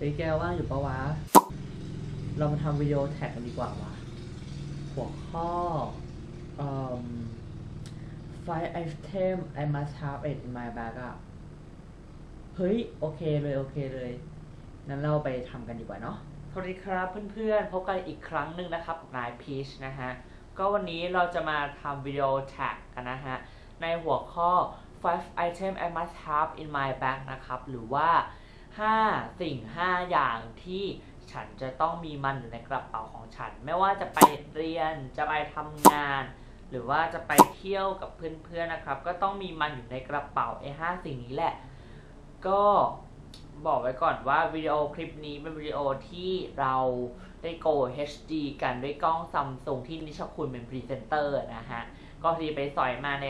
เฮ้ยแกว่างอยู่ปะวะ เรามาทำวิดีโอแท็กกันดีกว่าวะ หัวข้อเอ่อ five item I must have it in my bag อะเฮ้ย โอเคเลยโอเคเลยงั้นเราไปทำกันดีกว่าเนาะสวัสดีครับเพื่อนๆ พบกันอีกครั้งหนึ่งนะครับกับนายพีชนะฮะ ก็วันนี้เราจะมาทำวิดีโอแท็กกันนะฮะ ในหัวข้อ five item I must have in my bag นะครับ หรือว่า 5 สิ่ง 5 อย่างที่ฉันจะต้องมีมันอยู่ในกระเป๋าของฉัน ไม่ว่าจะไปเรียนจะไปทำงาน หรือว่าจะไปเที่ยวกับเพื่อนๆนะครับ ก็ต้องมีมันอยู่ในกระเป๋าไอ้ห้าสิ่งนี้แหละ ก็บอกไว้ก่อนว่าวิดีโอคลิปนี้เป็นวิดีโอที่เราได้ Go HD กันด้วยกล้องซัมซุงที่นิชคุณเป็นพรีเซนเตอร์นะฮะ ก็พอดีไปสอยมาใน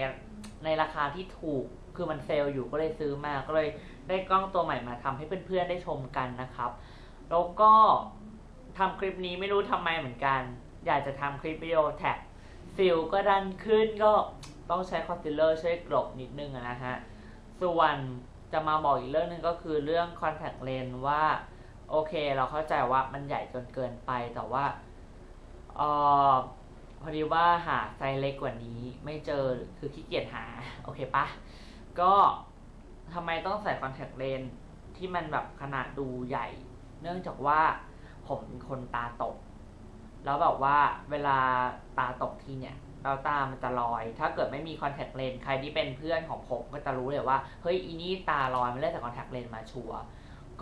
ในราคาที่ถูก คือมันเซลล์อยู่ก็เลยซื้อมาก็เลยได้กล้องตัวใหม่มาทำให้เพื่อนๆได้ชมกันนะครับ แล้วก็ทำคลิปนี้ไม่รู้ทำไมเหมือนกัน อยากจะทำคลิปวิดีโอแท็กสิวก็ดันขึ้นก็ต้องใช้คอนซีลเลอร์ช่วยกลบนิดนึงนะฮะ ส่วนจะมาบอกอีกเรื่องหนึงก็คือเรื่อง contact lens ว่าโอเคเราเข้าใจว่ามันใหญ่จนเกินไปแต่ว่าเออพอดีว่าหาไซส์เล็กกว่านี้ไม่เจอคือขี้เกียจหา โอเคปะ ก็ทำไมต้องใส่ contact lens ที่มันแบบขนาดดูใหญ่ เนื่องจากว่าผมเป็นคนตาตก แล้วแบบว่าเวลาตาตกทีเนี่ยเราตามันจะลอย ถ้าเกิดไม่มีคอนแทคเลนส์ใครที่เป็นเพื่อนของผมก็จะรู้เลยว่า เฮ้ย อีนี่ตาลอยไม่ได้แต่คอนแทคเลนส์มาชัวร์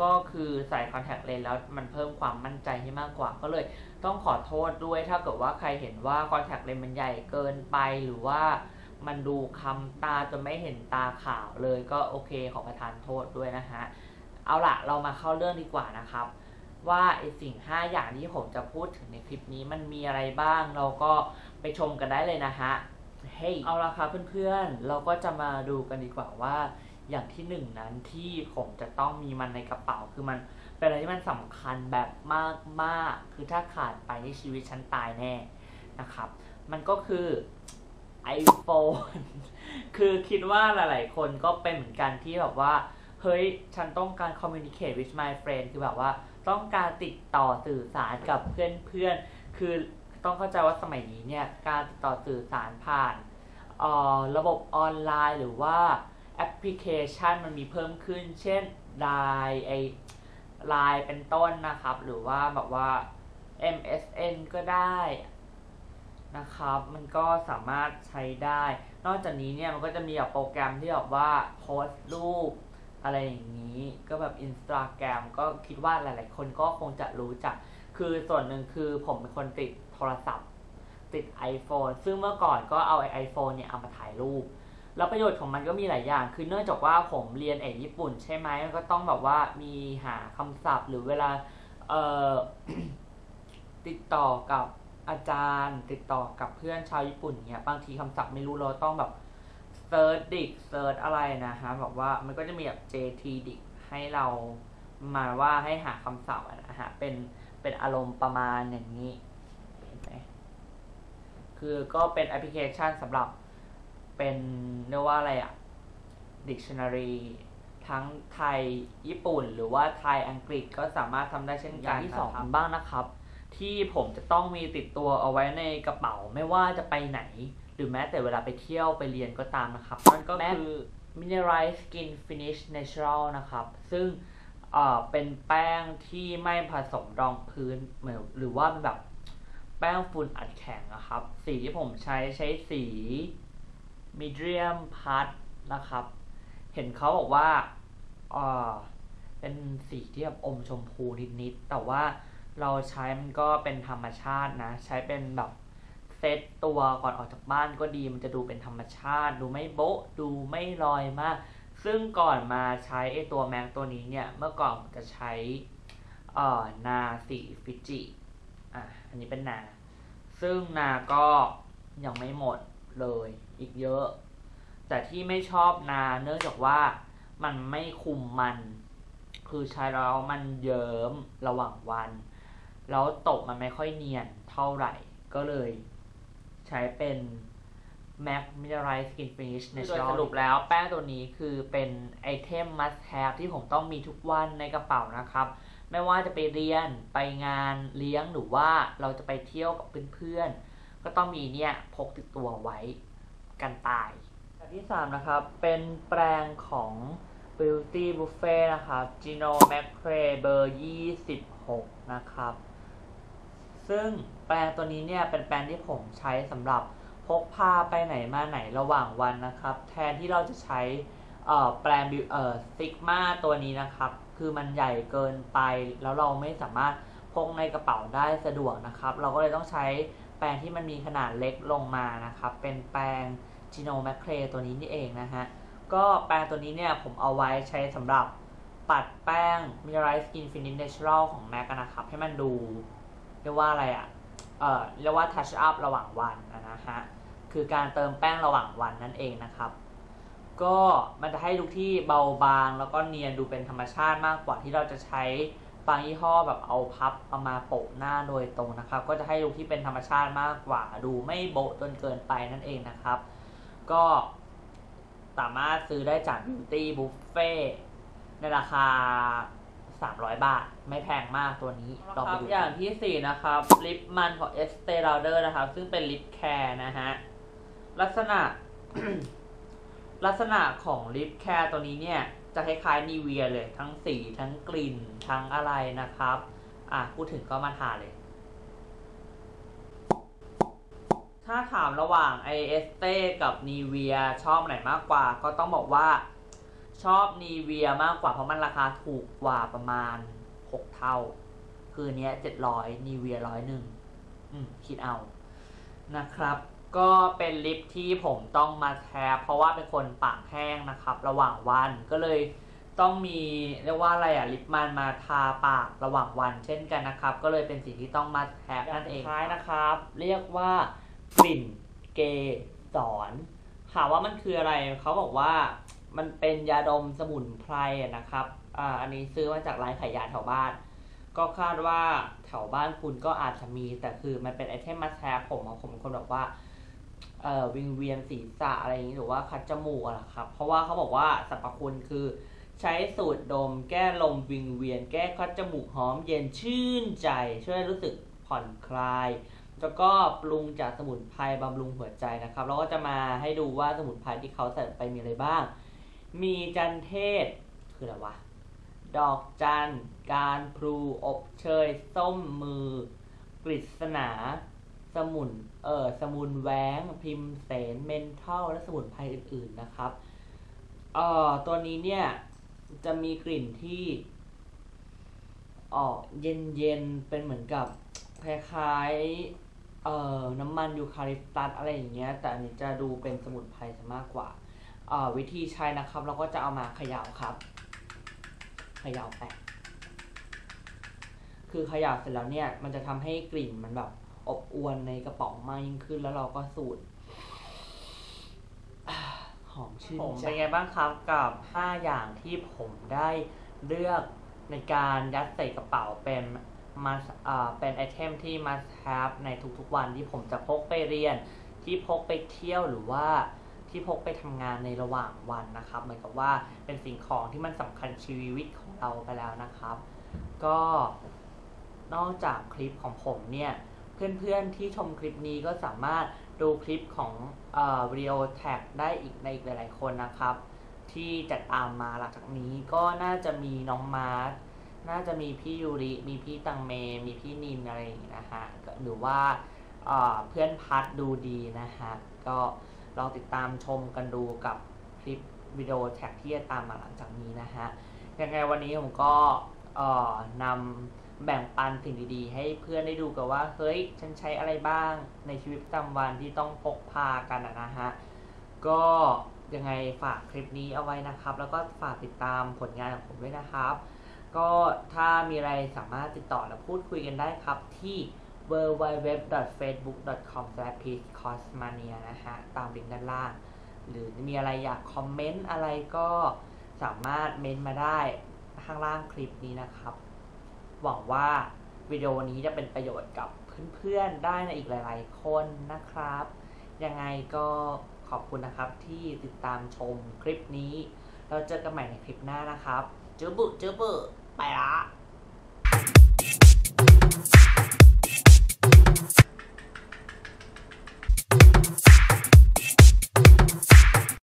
ก็คือใส่คอนแทคเลนส์แล้วมันเพิ่มความมั่นใจให้มากกว่า ก็เลยต้องขอโทษด้วย ถ้าเกิดว่าใครเห็นว่าคอนแทคเลนส์มันใหญ่เกินไปหรือว่า มันดูคำตาจนไม่เห็นตาขาวเลยก็โอเคขอประทานโทษด้วยนะฮะ เอาล่ะเรามาเข้าเรื่องดีกว่านะครับ ว่าไอสิ่ง 5 อย่างที่ผมจะพูดถึงในคลิปนี้มันมีอะไรบ้าง เราก็ไปชมกันได้เลยนะฮะ เฮ้ยเอาละครับเพื่อนๆ เราก็จะมาดูกันดีกว่าว่าอย่างที่หนึ่งนั้นที่ผมจะต้องมีมันในกระเป๋าคือมันเป็นอะไรที่มันสำคัญแบบมากๆ คือถ้าขาดไปในชีวิตฉันตายแน่นะครับ มันก็คือ iPhone คือคิดว่าหลาย ๆ คนก็เป็นเหมือนกันที่แบบว่า เฮ้ย ฉันต้องการ communicate with my friend คือแบบว่าต้องการติดต่อสื่อสารกับเพื่อน ๆ คือต้องเข้าใจว่าสมัยนี้เนี่ย การติดต่อสื่อสารผ่านออระบบออนไลน์หรือว่าแอปพลิเคชันมันมีเพิ่มขึ้น เช่น Line ไอ Line เป็นต้นนะครับ หรือว่าแบบว่า MSN ก็ได้ นะครับ มันก็สามารถใช้ได้ นอกจากนี้เนี่ยมันก็จะมีแบบโปรแกรมที่แบบว่าโพสต์รูปอะไรอย่างนี้ก็แบบ Instagram ก็คิดว่าหลาย ๆ คนก็คงจะรู้จัก คือส่วนหนึ่งคือผมเป็นคนติดโทรศัพท์ ติด iPhone ซึ่งเมื่อก่อนก็เอาไอโฟนเนี่ยเอามาถ่ายรูป แล้วประโยชน์ของมันก็มีหลายอย่าง คือเนื่องจากว่าผมเรียนเอกญี่ปุ่นใช่ไหมมันก็ต้องแบบว่ามีหาคำศัพท์หรือเวลาเอ่อติดต่อกับ อาจารย์ติดต่อกับเพื่อนชาวญี่ปุ่นเนี่ยบางทีคำศัพท์ไม่รู้เราต้องแบบเซิร์ชดิกเซิร์ชอะไรนะฮะแบบว่ามันก็จะมีแบบ JT ดิกให้เรามาว่าให้หาคำศัพท์นะฮะเป็นเป็นอารมณ์ประมาณอย่างนี้เห็นไหมคือก็เป็นแอปพลิเคชันสำหรับเป็นเรียกว่าอะไรอะ dictionary ทั้งไทยญี่ปุ่น หรือว่าไทยอังกฤษก็สามารถทำได้เช่นกันอย่างที่สองบ้างนะครับ ที่ผมจะต้องมีติดตัวเอาไว้ในกระเป๋าไม่ว่าจะไปไหน หรือแม้แต่เวลาไปเที่ยวไปเรียนก็ตามนะครับนั่นก็คือ Mineralize Skin Finish Natural นะครับ ซึ่งเอ่อเป็นแป้งที่ไม่ผสมรองพื้นเหมือนหรือว่าเป็นแบบแป้งฝุ่นอัดแข็งนะครับ สีที่ผมใช้ใช้สี Medium Part นะครับ เห็นเขาบอกว่าเอ่อเป็นสีที่แบบอมชมพูนิดๆ แต่ว่า เราใช้มันก็เป็นธรรมชาตินะ ใช้เป็นแบบเซตตัวก่อนออกจากบ้านก็ดีมันจะดูเป็นธรรมชาติ ดูไม่โบ๊ะดูไม่ลอยมาก ซึ่งก่อนมาใช้ไอตัวแม็กตัวนี้เนี่ย เมื่อก่อนผมจะใช้เอ่อนาสีฟิจิอะอันนี้เป็นนา ซึ่งนาก็ยังไม่หมดเลยอีกเยอะ แต่ที่ไม่ชอบนาเนื่องจากว่ามันไม่คุมมัน คือใช้แล้วมันเยิ้มระหว่างวัน แล้วตกมันไม่ค่อยเนียนเท่าไหร่ ก็เลยใช้เป็น MAC Mineralized Skin Finish ในสรุปแล้วแป้งตัวนี้คือเป็นไอเทม must have ที่ผมต้องมีทุกวันในกระเป๋านะครับ ไม่ว่าจะไปเรียนไปงานเลี้ยงหรือว่าเราจะไปเที่ยวกับเพื่อนๆ ก็ต้องมีเนี่ยพกติดตัวไว้กันตายอันที่ 3 นะครับ เป็นแปรงของ Beauty Buffet นะครับ Gino Macre เบอร์ 26 นะครับ ซึ่งแปรงตัวนี้เนี่ยเป็นแปรงที่ผมใช้สำหรับพกพาไปไหนมาไหนระหว่างวันนะครับ แทนที่เราจะใช้แปรงบิเอ่อซิกมาตัวนี้นะครับ คือมันใหญ่เกินไปแล้วเราไม่สามารถพกในกระเป๋าได้สะดวกนะครับ เราก็เลยต้องใช้แปรงที่มันมีขนาดเล็กลงมานะครับ เป็นแปรง Gino Macre ตัวนี้นี่เองนะฮะ ก็แปรงตัวนี้เนี่ยผมเอาไว้ใช้สำหรับปัดแป้ง Mineral Skin Finish Natural ของ MAC นะครับ ให้มันดู เรียกว่าอะไรอะ่ะเอ่อเรียกว่า touch up ระหว่างวันนะฮะ คือการเติมแป้งระหว่างวันนั่นเองนะครับ ก็มันจะให้ลุคที่เบาบางแล้วก็เนียนดูเป็นธรรมชาติมากกว่าที่เราจะใช้บางยี่ห้อแบบเอาพับเอามาโปะหน้าโดยตรงนะครับ ก็จะให้ลุคที่เป็นธรรมชาติมากกว่า ดูไม่โบะจนเกินไปนั่นเองนะครับ ก็สามารถซื้อได้จาก Beauty Buffet ในราคา 300 บาท ไม่แพงมากตัวนี้ลองไปดูอย่างที่ 4 นะครับลิปมันของ Estee Lauder นะครับ ซึ่งเป็นลิปแคร์นะฮะ ลักษณะ ลักษณะของลิปแคร์ตัวนี้เนี่ย จะคล้ายๆนีเวียเลย ทั้งสีทั้งกลิ่น ทั้งอะไรนะครับ อะ พูดถึงก็มาทาเลยถ้าถามระหว่างไอเอสเต้กับนีเวียชอบไหนมากกว่า ก็ต้องบอกว่า ชอบนีเวียมากกว่าเพราะมันราคาถูกกว่าประมาณ6เท่า คือเนี้ย700นีเวียร้อยหนึ่งอืมคิดเอานะครับ ก็เป็นลิปที่ผมต้องมาแทบเพราะว่าเป็นคนปากแห้งนะครับ ระหว่างวันก็เลยต้องมีเรียกว่าอะไรอะลิปมันมาทาปากระหว่างวัน เช่นกันนะครับ ก็เลยเป็นสิ่งที่ต้องมาแทบนั่นเองท้ายนะครับ เรียกว่ากลิ่นเกสรถามว่ามันคืออะไรเขาบอกว่า มันเป็นยาดมสมุนไพรนะครับอ่าอันนี้ซื้อมาจากร้านขายยาแถวบ้าน ก็คาดว่าแถวบ้านคุณก็อาจจะมี แต่คือมันเป็นไอเทมมาแทบผมอะผมคนแบบว่าเอ่อวิงเวียนศีรษะอะไรอย่างนี้หรือว่าคัดจมูกอะนะครับ เพราะว่าเขาบอกว่าสรรพคุณคือใช้สูตรดม แก้ลมวิงเวียน แก้คัดจมูกหอมเย็นชื่นใจ ช่วยรู้สึกผ่อนคลาย แล้วก็ปรุงจากสมุนไพรบำรุงหัวใจนะครับเราก็จะมาให้ดูว่าสมุนไพรที่เขาใส่ไปมีอะไรบ้าง มีจันเทศ คืออะไรวะ ดอกจัน การพลูอบเชย ส้มมือ กฤษณา สมุน เออสมุนแหวง พิมเสน เมนทัลและสมุนไพรอื่น ๆ นะครับ เอ่อ ตัวนี้เนี่ย จะมีกลิ่นที่ ออกเย็น ๆ เป็นเหมือนกับ คล้ายๆ เอ่อ น้ำมันยูคาลิปตัสอะไรอย่างเงี้ย แต่อันนี้จะดูเป็นสมุนไพรซะมากกว่า วิธีใช้นะครับ เราก็จะเอามาเขย่าครับเขย่าแปะคือเขย่าเสร็จแล้วเนี่ย มันจะทำให้กลิ่นมันแบบอบอวนในกระป๋องมากยิ่งขึ้นแล้วเราก็สูดหอมชื่นใจเป็นไงบ้างครับกับ 5 อย่างที่ผมได้เลือกในการยัดใส่กระเป๋าเป็นมาอ่าเป็นไอเทมที่มาแทบในทุกๆวันที่ผมจะพกไปเรียน ที่พกไปเที่ยวหรือว่า ที่พกไปทำงานในระหว่างวันนะครับ เหมือนกับว่าเป็นสิ่งของที่มันสำคัญชีวิตของเราไปแล้วนะครับ ก็นอกจากคลิปของผมเนี่ยเพื่อนๆที่ชมคลิปนี้ก็สามารถดูคลิปของเอ่อวิดีโอแท็กได้อีกในอีกหลายๆคนนะครับ ที่จะตามมาหลังจากนี้ก็น่าจะมีน้องมาร์ทน่าจะมีพี่ยูริ มีพี่ตังเม มีพี่นินอะไรอย่างงี้นะฮะหรือว่าเอ่อเพื่อนพัดดูดีนะฮะก็ ลองติดตามชมกันดูกับคลิปวิดีโอแท็กที่จะตามมาหลังจากนี้นะฮะยังไงวันนี้ผมก็นำแบ่งปันสิ่งดีๆ ให้เพื่อนได้ดูกันว่า เฮ้ย ฉันใช้อะไรบ้างในชีวิตประจำวันที่ต้องพกพากันนะฮะ ก็ยังไงฝากคลิปนี้เอาไว้นะครับ แล้วก็ฝากติดตามผลงานของผมด้วยนะครับ ก็ถ้ามีอะไรสามารถติดต่อและพูดคุยกันได้ครับที่ www.facebook.com/peacecosmania นะฮะ ตามลิงก์ด้านล่าง หรือมีอะไรอยากคอมเมนต์อะไรก็สามารถเมนต์มาได้ข้างล่างคลิปนี้นะครับ หวังว่าวิดีโอนี้จะเป็นประโยชน์กับเพื่อนๆ ได้ในอีกหลาย ๆ คนนะครับ ยังไงก็ขอบคุณนะครับที่ติดตามชมคลิปนี้ เราเจอกันใหม่ในคลิปหน้านะครับ เจอบุเจอบุไปละ